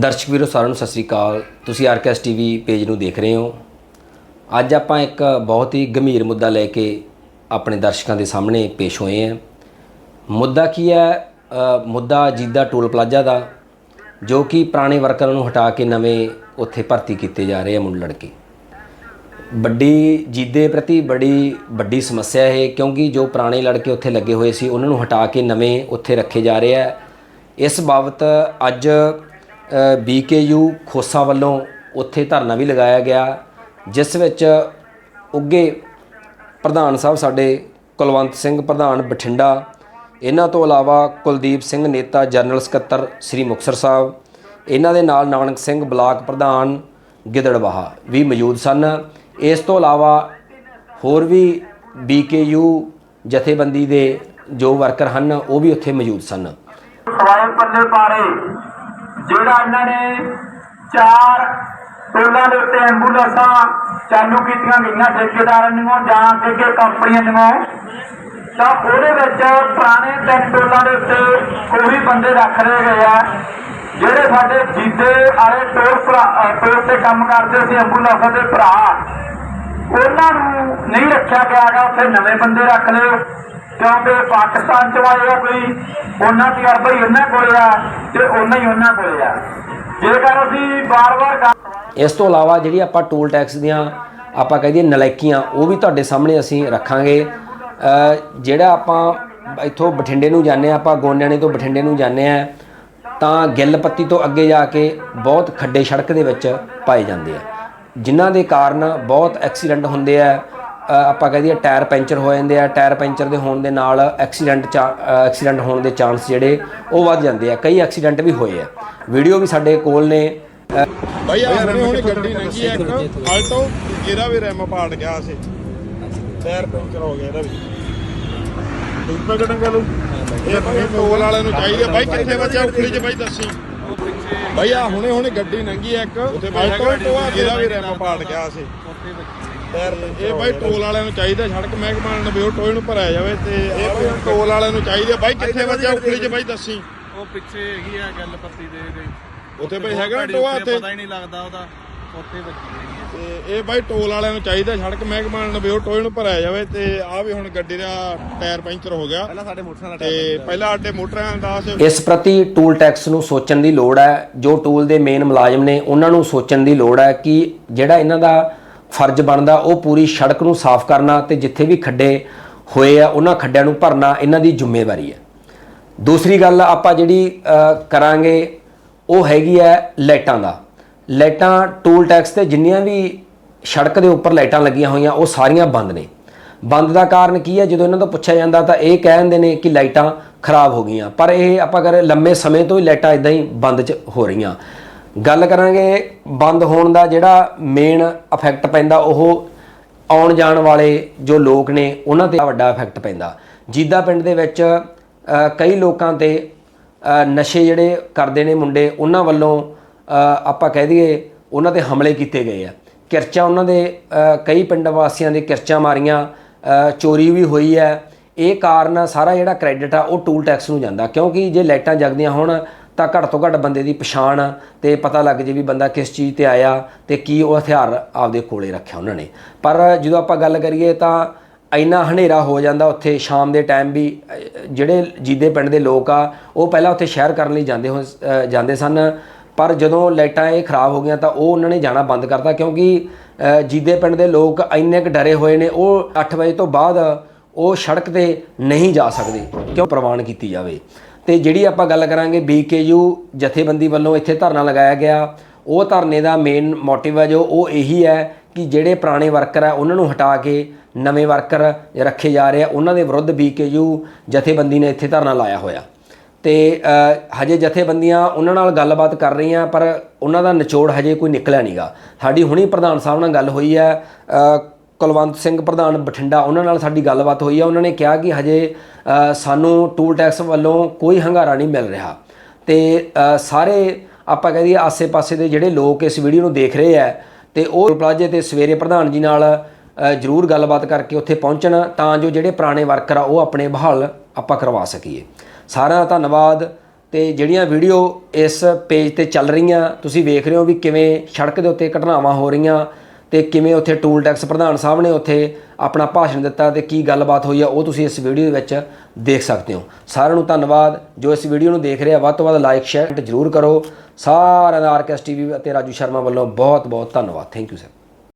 ਦਰਸ਼ਕ ਵੀਰੋ, ਸਾਰਿਆਂ ਨੂੰ ਸਤਿ ਸ੍ਰੀ ਅਕਾਲ। ਤੁਸੀਂ ਆਰਕੈਸ ਟੀਵੀ ਪੇਜ ਨੂੰ ਦੇਖ ਰਹੇ ਹੋ। ਅੱਜ ਆਪਾਂ ਇੱਕ ਬਹੁਤ ਹੀ ਗੰਭੀਰ ਮੁੱਦਾ ਲੈ ਕੇ ਆਪਣੇ ਦਰਸ਼ਕਾਂ ਦੇ ਸਾਹਮਣੇ ਪੇਸ਼ ਹੋਏ ਹਾਂ। ਮੁੱਦਾ ਕੀ ਹੈ? ਮੁੱਦਾ ਜੀਦਾ ਟੋਲ ਪਲਾਜ਼ਾ ਦਾ, ਜੋ ਕਿ ਪੁਰਾਣੇ ਵਰਕਰਾਂ ਨੂੰ ਹਟਾ ਕੇ ਨਵੇਂ ਉੱਥੇ ਭਰਤੀ ਕੀਤੇ ਜਾ ਰਹੇ ਆ ਮੁੰਡੇ ਲੜਕੇ। ਵੱਡੀ ਜੀਦੇ ਪ੍ਰਤੀ ਬੜੀ ਵੱਡੀ ਸਮੱਸਿਆ ਹੈ ਕਿਉਂਕਿ ਜੋ ਪੁਰਾਣੇ ਲੜਕੇ ਉੱਥੇ ਲੱਗੇ ਹੋਏ ਸੀ, ਉਹਨਾਂ ਨੂੰ ਹਟਾ ਕੇ ਨਵੇਂ ਉੱਥੇ ਰੱਖੇ ਜਾ ਰਹੇ ਆ। ਇਸ ਬਾਬਤ ਅੱਜ ਬੀਕੇਯੂ ਖੋਸਾ ਵੱਲੋਂ ਉੱਥੇ ਧਰਨਾ ਵੀ ਲਗਾਇਆ ਗਿਆ, ਜਿਸ ਵਿੱਚ ਉੱਗੇ ਪ੍ਰਧਾਨ ਸਾਹਿਬ ਸਾਡੇ ਕੁਲਵੰਤ ਸਿੰਘ ਪ੍ਰਧਾਨ ਬਠਿੰਡਾ, ਇਹਨਾਂ ਤੋਂ ਇਲਾਵਾ ਕੁਲਦੀਪ ਸਿੰਘ ਨੇਤਾ ਜਨਰਲ ਸਕੱਤਰ ਸ੍ਰੀ ਮੁਕਤਸਰ ਸਾਹਿਬ, ਇਹਨਾਂ ਦੇ ਨਾਲ ਨਾਨਕ ਸਿੰਘ ਬਲਾਕ ਪ੍ਰਧਾਨ ਗਿੱਦੜਵਾਹਾ ਵੀ ਮੌਜੂਦ ਸਨ। ਇਸ ਤੋਂ ਇਲਾਵਾ ਹੋਰ ਵੀ ਬੀਕੇਯੂ ਜਥੇਬੰਦੀ ਦੇ ਜੋ ਵਰਕਰ ਹਨ, ਉਹ ਵੀ ਉੱਥੇ ਮੌਜੂਦ ਸਨ। ਸਵਾਏ ਪੱਲੇ ਪਾਰੇ। ਜਿਹੜਾ ਇਹਨਾਂ ਨੇ ਚਾਰ ਟੋਲਾਂ ਦੇ ਉੱਤੇ ਐਂਬੂਲੈਂਸਾਂ ਚਾਲੂ ਕੀਤੀਆਂ ਗਈਆਂ, ਠੇਕੇਦਾਰਾਂ ਨੂੰ ਜਾਂ ਅੱਗੇ ਕੰਪਨੀਆਂ ਨੂੰ, ਤਾਂ ਉਹਦੇ ਵਿੱਚ ਪੁਰਾਣੇ ਤਿੰਨ ਟੋਲਾਂ ਦੇ ਉੱਤੇ ਕੋਈ ਬੰਦੇ ਰੱਖ ਲਏ ਗਏ ਆ, ਜਿਹੜੇ ਸਾਡੇ ਜੀਦੇ ਵਾਲੇ ਟੋਲ ਭਰਾ ਟੋਲ ਤੇ ਕੰਮ ਕਰਦੇ ਸੀ, ਐਂਬੂਲੈਂਸਾਂ ਦੇ ਭਰਾ। ਉਹਨਾਂ ਨੂੰ ਨਹੀਂ ਰੱਖਿਆ ਗਿਆ ਹੈਗਾ, ਉੱਥੇ ਨਵੇਂ ਬੰਦੇ ਰੱਖ ਲਏ। ਕਿਉਂਕਿ ਪਾਕਿਸਤਾਨ ਚ ਆਏ ਕੋਈ, ਉਹਨਾਂ ਦੀ ਅਰਬਾ ਉਹਨਾਂ ਕੋਲੇ ਆ ਤੇ ਉਹਨਾਂ ਹੀ ਉਹਨਾਂ ਕੋਲੇ ਆ। ਜੇਕਰ ਅਸੀਂ ਬਾਰ-ਬਾਰ ਇਸ ਤੋਂ ਇਲਾਵਾ ਜਿਹੜੀ ਆਪਾਂ ਟੋਲ ਟੈਕਸ ਦੀਆਂ ਆਪਾਂ ਕਹਿ ਨਲਾਇਕੀਆਂ, ਉਹ ਵੀ ਤੁਹਾਡੇ ਸਾਹਮਣੇ ਅਸੀਂ ਰੱਖਾਂਗੇ। ਜਿਹੜਾ ਆਪਾਂ ਇੱਥੋਂ ਬਠਿੰਡੇ ਨੂੰ ਜਾਂਦੇ ਹਾਂ, ਆਪਾਂ ਗੋਨਿਆਣੇ ਤੋਂ ਬਠਿੰਡੇ ਨੂੰ ਜਾਂਦੇ ਆ ਤਾਂ ਗਿੱਲਪੱਤੀ ਤੋਂ ਅੱਗੇ ਜਾ ਕੇ ਬਹੁਤ ਖੱਡੇ ਸੜਕ ਦੇ ਵਿੱਚ ਪਾਏ ਜਾਂਦੇ ਆ। ਜਿਨ੍ਹਾਂ ਦੇ ਕਾਰਨ ਬਹੁਤ ਐਕਸੀਡੈਂਟ ਹੁੰਦੇ ਆ ਆਪਾਂ ਕਹਿ ਦਈਏ ਟਾਇਰ ਪੈਂਚਰ ਹੋ ਜਾਂਦੇ ਆ ਟਾਇਰ ਪੈਂਚਰ ਦੇ ਹੋਣ ਦੇ ਨਾਲ ਐਕਸੀਡੈਂਟ ਐਕਸੀਡੈਂਟ ਹੋਣ ਦੇ ਚਾਂਸ ਜਿਹੜੇ ਉਹ ਵੱਧ ਜਾਂਦੇ ਆ ਕਈ ਐਕਸੀਡੈਂਟ ਵੀ ਹੋਏ ਆ। ਵੀਡੀਓ ਵੀ ਸਾਡੇ ਕੋਲ ਨੇ। ਭਾਈ ਆਪਣੇ ਹੁਣ ਗੱਡੀ ਲੰਗੀ ਆ ਇੱਕ। ਆਲਟੋ ਇਹਦਾ ਵੀ ਰੈਮ ਪਾੜ ਗਿਆ ਸੀ। ਟਾਇਰ ਪੈਂਚਰ ਹੋ ਗਿਆ ਇਹਦਾ ਵੀ। ਦੂਪਾ ਕੱਢਣ ਗੱਲ ਇਹ ਭਾਈ ਟੋਲ ਵਾਲਿਆਂ ਨੂੰ ਚਾਹੀਦਾ ਭਾਈ ਕਿੱਥੇ ਬੱਚਾ ਉਖਲੀ ਚ ਭਾਈ ਦੱਸੀ। ਭਾਈ ਆ ਹੁਣੇ ਹੁਣੇ ਗੱਡੀ ਲੰਗੀ ਆ ਇੱਕ। ਆਲਟੋ ਇਹਦਾ ਵੀ ਰੈਮ ਪਾੜ ਗਿਆ ਸੀ। ਇਹ ਭਾਈ ਟੋਲ ਵਾਲਿਆਂ ਨੂੰ ਚਾਹੀਦਾ ਸੜਕ ਮਹਿਕਮਾ ਨੂੰ ਵੀ ਉਹ ਟੋਏ ਨੂੰ ਭਰਾਇਆ ਜਾਵੇ ਤੇ ਇਹ ਭਾਈ ਟੋਲ ਵਾਲਿਆਂ ਨੂੰ ਚਾਹੀਦਾ ਭਾਈ ਕਿੱਥੇ ਬੱਚਾ ਉਖਲੀ ਚ ਭਾਈ ਦੱਸੀ। ਉਹ ਪਿੱਛੇ ਹੈਗੀ ਆ ਗੱਲ ਪੱਤੀ ਦੇ ਉੱਥੇ ਭਾਈ ਹੈਗਾ ਟੋਆ ਉੱਥੇ ਪਤਾ ਹੀ ਨਹੀਂ ਲੱਗਦਾ ਉਹਦਾ। ਉੱਥੇ ਵੱਜੀ। ਤੇ ਇਹ ਬਾਈ ਟੋਲ ਵਾਲਿਆਂ ਨੂੰ ਚਾਹੀਦਾ ਸੜਕ ਮਹਿਕਮਾ ਨੂੰ ਵੀ ਉਹ ਟੋਏ ਨੂੰ ਭਰਾਇਆ ਜਾਵੇ ਤੇ ਆ ਵੀ ਹੁਣ ਗੱਡੀ ਦਾ ਟਾਇਰ ਪੈਂਚਰ ਹੋ ਗਿਆ। ਪਹਿਲਾਂ ਸਾਡੇ ਮੋਟਰਸਾਈਕਲ ਤੇ ਪਹਿਲਾਂ ਅੱਡੇ ਮੋਟਰਾਂ ਦਾ ਇਸ ਪ੍ਰਤੀ ਟੂਲ ਟੈਕਸ ਨੂੰ ਸੋਚਣ ਦੀ ਲੋੜ ਹੈ। ਜੋ ਟੂਲ ਦੇ ਮੇਨ ਮੁਲਾਜ਼ਮ ਨੇ ਉਹਨਾਂ ਨੂੰ ਸੋਚਣ ਦੀ ਲੋੜ ਹੈ ਕਿ ਜਿਹੜਾ ਇਹਨਾਂ ਦਾ ਫਰਜ਼ ਬਣਦਾ ਉਹ ਪੂਰੀ ਸੜਕ ਨੂੰ ਸਾਫ਼ ਕਰਨਾ ਤੇ ਜਿੱਥੇ ਵੀ ਖੱਡੇ ਹੋਏ ਆ ਉਹਨਾਂ ਖੱਡਿਆਂ ਨੂੰ ਭਰਨਾ ਇਹਨਾਂ ਦੀ ਜ਼ਿੰਮੇਵਾਰੀ ਹੈ। ਦੂਸਰੀ ਗੱਲ ਆਪਾਂ ਜਿਹੜੀ ਕਰਾਂਗੇ ਉਹ ਹੈਗੀ ਹੈ ਲਾਈਟਾਂ ਦਾ। ਲਾਈਟਾਂ ਟੂਲ ਟੈਕਸ ਤੇ ਜਿੰਨੀਆਂ ਵੀ ਸੜਕ ਦੇ ਉੱਪਰ ਲਾਈਟਾਂ ਲੱਗੀਆਂ ਹੋਈਆਂ, ਉਹ ਸਾਰੀਆਂ ਬੰਦ ਨੇ। ਬੰਦ ਦਾ ਕਾਰਨ ਕੀ ਹੈ? ਜਦੋਂ ਇਹਨਾਂ ਤੋਂ ਪੁੱਛਿਆ ਜਾਂਦਾ ਤਾਂ ਇਹ ਕਹਿ ਦਿੰਦੇ ਨੇ ਕਿ ਲਾਈਟਾਂ ਖਰਾਬ ਹੋ ਗਈਆਂ। ਪਰ ਇਹ ਆਪਾਂ ਕਰ ਲੰਮੇ ਸਮੇਂ ਤੋਂ ਹੀ ਲਾਈਟਾਂ ਇਦਾਂ ਹੀ ਬੰਦ ਚ ਹੋ ਰਹੀਆਂ। ਗੱਲ ਕਰਾਂਗੇ ਬੰਦ ਹੋਣ ਦਾ ਜਿਹੜਾ ਮੇਨ ਇਫੈਕਟ ਪੈਂਦਾ, ਉਹ ਆਉਣ ਜਾਣ ਵਾਲੇ ਜੋ ਲੋਕ ਨੇ, ਉਹਨਾਂ ਤੇ ਵੱਡਾ ਇਫੈਕਟ ਪੈਂਦਾ। ਜੀਦਾ ਪਿੰਡ ਦੇ ਵਿੱਚ ਕਈ ਲੋਕਾਂ ਤੇ ਨਸ਼ੇ ਜਿਹੜੇ ਕਰਦੇ ਨੇ ਮੁੰਡੇ, ਉਹਨਾਂ ਵੱਲੋਂ ਆਪਾਂ ਕਹਿ ਦਈਏ ਉਹਨਾਂ ਤੇ ਹਮਲੇ ਕੀਤੇ ਗਏ ਆ। ਕਿਰਚਾ ਉਹਨਾਂ ਦੇ ਕਈ ਪਿੰਡ ਵਾਸੀਆਂ ਦੇ ਕਿਰਚਾਂ ਮਾਰੀਆਂ ਚੋਰੀ ਵੀ ਹੋਈ ਹੈ। ਇਹ ਕਾਰਨ ਸਾਰਾ ਜਿਹੜਾ ਕ੍ਰੈਡਿਟ ਆ ਉਹ ਟੂਲ ਟੈਕਸ ਨੂੰ ਜਾਂਦਾ। ਕਿਉਂਕਿ ਜੇ ਲਾਈਟਾਂ ਜਗਦੀਆਂ ਹੋਣ ਤਾਂ ਘੱਟ ਤੋਂ ਘੱਟ ਬੰਦੇ ਦੀ ਪਛਾਣ ਤੇ ਪਤਾ ਲੱਗ ਜੇ ਵੀ ਬੰਦਾ ਕਿਸ ਚੀਜ਼ ਤੇ ਆਇਆ ਤੇ ਕੀ ਉਹ ਹਥਿਆਰ ਆਪਦੇ ਕੋਲੇ ਰੱਖਿਆ ਉਹਨਾਂ ਨੇ। ਪਰ ਜਦੋਂ ਆਪਾਂ ਗੱਲ ਕਰੀਏ ਤਾਂ ਇੰਨਾ ਹਨੇਰਾ ਹੋ ਜਾਂਦਾ ਉੱਥੇ ਸ਼ਾਮ ਦੇ ਟਾਈਮ ਵੀ ਜਿਹੜੇ ਜੀਦੇ ਪਿੰਡ ਦੇ ਲੋਕ ਆ ਉਹ ਪਹਿਲਾਂ ਉੱਥੇ ਸ਼ਹਿਰ ਕਰਨ ਲਈ ਜਾਂਦੇ ਹੋ ਅਹ, ਜਾਂਦੇ ਸਨ। ਪਰ ਜਦੋਂ ਲਾਈਟਾਂ ਇਹ ਖਰਾਬ ਹੋ ਗਈਆਂ ਤਾਂ ਉਹ ਉਹਨਾਂ ਨੇ ਜਾਣਾ ਬੰਦ ਕਰਤਾ ਕਿਉਂਕਿ ਜੀਦੇ ਪਿੰਡ ਦੇ ਲੋਕ ਇੰਨੇ ਕੁ ਡਰੇ ਹੋਏ ਨੇ, ਉਹ 8 ਵਜੇ ਤੋਂ ਬਾਅਦ ਉਹ ਸੜਕ ਤੇ ਨਹੀਂ ਜਾ ਸਕਦੇ ਕਿਉਂ ਪ੍ਰਵਾਨ ਕੀਤੀ ਜਾਵੇ। ਤੇ ਜਿਹੜੀ ਆਪਾਂ ਗੱਲ ਕਰਾਂਗੇ ਬੀਕੇਯੂ ਜਥੇਬੰਦੀ ਵੱਲੋਂ ਇੱਥੇ ਧਰਨਾ ਲਗਾਇਆ ਗਿਆ, ਉਹ ਧਰਨੇ ਦਾ ਮੇਨ ਮੋਟਿਵ ਹੈ ਜੋ ਉਹ ਇਹੀ ਹੈ ਕਿ ਜਿਹੜੇ ਪੁਰਾਣੇ ਵਰਕਰ ਆ ਉਹਨਾਂ ਨੂੰ ਹਟਾ ਕੇ ਨਵੇਂ ਵਰਕਰ ਰੱਖੇ ਜਾ ਰਹੇ ਆ, ਉਹਨਾਂ ਦੇ ਵਿਰੁੱਧ ਬੀਕੇਯੂ ਜਥੇਬੰਦੀ ਨੇ ਇੱਥੇ ਧਰਨਾ ਲਾਇਆ ਹੋਇਆ। ਤੇ ਹਜੇ ਜਥੇਬੰਦੀਆਂ ਉਹਨਾਂ ਨਾਲ ਗੱਲਬਾਤ ਕਰ ਰਹੀਆਂ, ਪਰ ਉਹਨਾਂ ਦਾ ਨਿਚੋੜ ਹਜੇ ਕੋਈ ਨਿਕਲਿਆ ਨਹੀਂਗਾ ਸਾਡੀ ਹੁਣੀ ਪ੍ਰਧਾਨ ਸਾਹਿਬ ਨਾਲ ਗੱਲ ਹੋਈ ਹੈ ਕੁਲਵੰਤ ਸਿੰਘ ਪ੍ਰਧਾਨ ਬਠਿੰਡਾ, ਉਹਨਾਂ ਨਾਲ ਸਾਡੀ ਗੱਲਬਾਤ ਹੋਈ ਹੈ। ਉਹਨਾਂ ਨੇ ਕਿਹਾ ਕਿ ਹਜੇ ਸਾਨੂੰ ਟੂਲ ਟੈਕਸ ਵੱਲੋਂ ਕੋਈ ਹੰਗਾਰਾ ਨਹੀਂ ਮਿਲ ਰਿਹਾ। ਤੇ ਸਾਰੇ ਆਪਾਂ ਕਹਿ ਦਈਏ ਆਸੇ-ਪਾਸੇ ਦੇ ਜਿਹੜੇ ਲੋਕ ਇਸ ਵੀਡੀਓ ਨੂੰ ਦੇਖ ਰਹੇ ਆ ਤੇ ਉਹ ਪਲਾਜੇ ਤੇ ਸਵੇਰੇ ਪ੍ਰਧਾਨ ਜੀ ਨਾਲ ਜ਼ਰੂਰ ਗੱਲਬਾਤ ਕਰਕੇ ਉੱਥੇ ਪਹੁੰਚਣ, ਤਾਂ ਜੋ ਜਿਹੜੇ ਪੁਰਾਣੇ ਵਰਕਰ ਆ, ਉਹ ਆਪਣੇ ਬਹਾਲ ਆਪਾਂ ਕਰਵਾ ਸਕੀਏ। ਸਾਰਿਆਂ ਦਾ ਧੰਨਵਾਦ ਤੇ ਜਿਹੜੀਆਂ ਵੀਡੀਓ ਇਸ ਪੇਜ ਤੇ ਚੱਲ ਰਹੀਆਂ, ਤੁਸੀਂ ਵੇਖ ਰਹੇ ਹੋ ਵੀ ਕਿਵੇਂ ਸੜਕ ਦੇ ਉੱਤੇ ਘਟਨਾਵਾਂ ਹੋ ਰਹੀਆਂ ਤੇ ਕਿਵੇਂ ਉੱਥੇ ਟੂਲ ਟੈਕਸ ਪ੍ਰਧਾਨ ਸਾਹਿਬ ਨੇ ਉੱਥੇ ਆਪਣਾ ਭਾਸ਼ਣ ਦਿੱਤਾ ਤੇ ਕੀ ਗੱਲਬਾਤ ਹੋਈ ਆ, ਉਹ ਤੁਸੀਂ ਇਸ ਵੀਡੀਓ ਦੇ ਵਿੱਚ ਦੇਖ ਸਕਦੇ ਹੋ। ਸਾਰਿਆਂ ਨੂੰ ਧੰਨਵਾਦ। ਜੋ ਇਸ ਵੀਡੀਓ ਨੂੰ ਦੇਖ ਰਿਹਾ ਵੱਧ ਤੋਂ ਵੱਧ ਲਾਈਕ ਸ਼ੇਅਰ ਜ਼ਰੂਰ ਕਰੋ। ਸਾਰਿਆਂ ਦਾ ਆਰਕੈਸ ਟੀਵੀ ਅਤੇ ਰਾਜੂ ਸ਼ਰਮਾ ਵੱਲੋਂ ਬਹੁਤ ਬਹੁਤ ਧੰਨਵਾਦ। Thank you sir